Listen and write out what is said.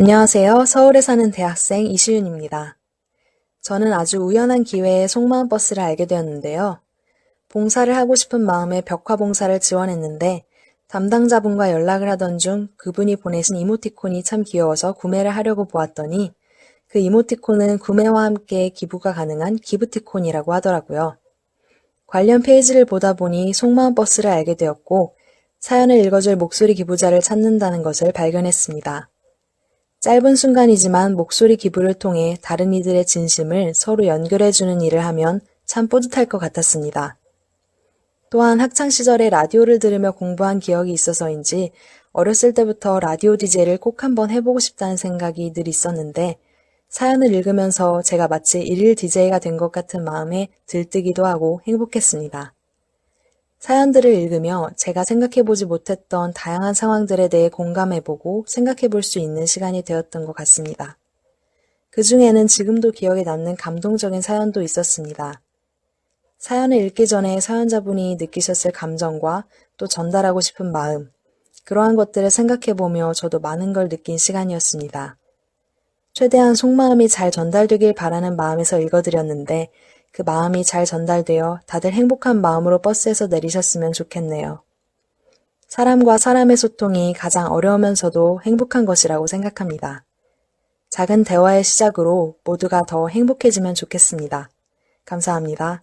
안녕하세요. 서울에 사는 대학생 이시윤입니다. 저는 아주 우연한 기회에 속마음 버스를 알게 되었는데요. 봉사를 하고 싶은 마음에 벽화 봉사를 지원했는데 담당자분과 연락을 하던 중 그분이 보내신 이모티콘이 참 귀여워서 구매를 하려고 보았더니 그 이모티콘은 구매와 함께 기부가 가능한 기부티콘이라고 하더라고요. 관련 페이지를 보다 보니 속마음 버스를 알게 되었고 사연을 읽어줄 목소리 기부자를 찾는다는 것을 발견했습니다. 짧은 순간이지만 목소리 기부를 통해 다른 이들의 진심을 서로 연결해주는 일을 하면 참 뿌듯할 것 같았습니다. 또한 학창시절에 라디오를 들으며 공부한 기억이 있어서인지 어렸을 때부터 라디오 DJ를 꼭 한번 해보고 싶다는 생각이 늘 있었는데 사연을 읽으면서 제가 마치 일일 DJ가 된 것 같은 마음에 들뜨기도 하고 행복했습니다. 사연들을 읽으며 제가 생각해보지 못했던 다양한 상황들에 대해 공감해보고 생각해볼 수 있는 시간이 되었던 것 같습니다. 그 중에는 지금도 기억에 남는 감동적인 사연도 있었습니다. 사연을 읽기 전에 사연자분이 느끼셨을 감정과 또 전달하고 싶은 마음, 그러한 것들을 생각해보며 저도 많은 걸 느낀 시간이었습니다. 최대한 속마음이 잘 전달되길 바라는 마음에서 읽어드렸는데 그 마음이 잘 전달되어 다들 행복한 마음으로 버스에서 내리셨으면 좋겠네요. 사람과 사람의 소통이 가장 어려우면서도 행복한 것이라고 생각합니다. 작은 대화의 시작으로 모두가 더 행복해지면 좋겠습니다. 감사합니다.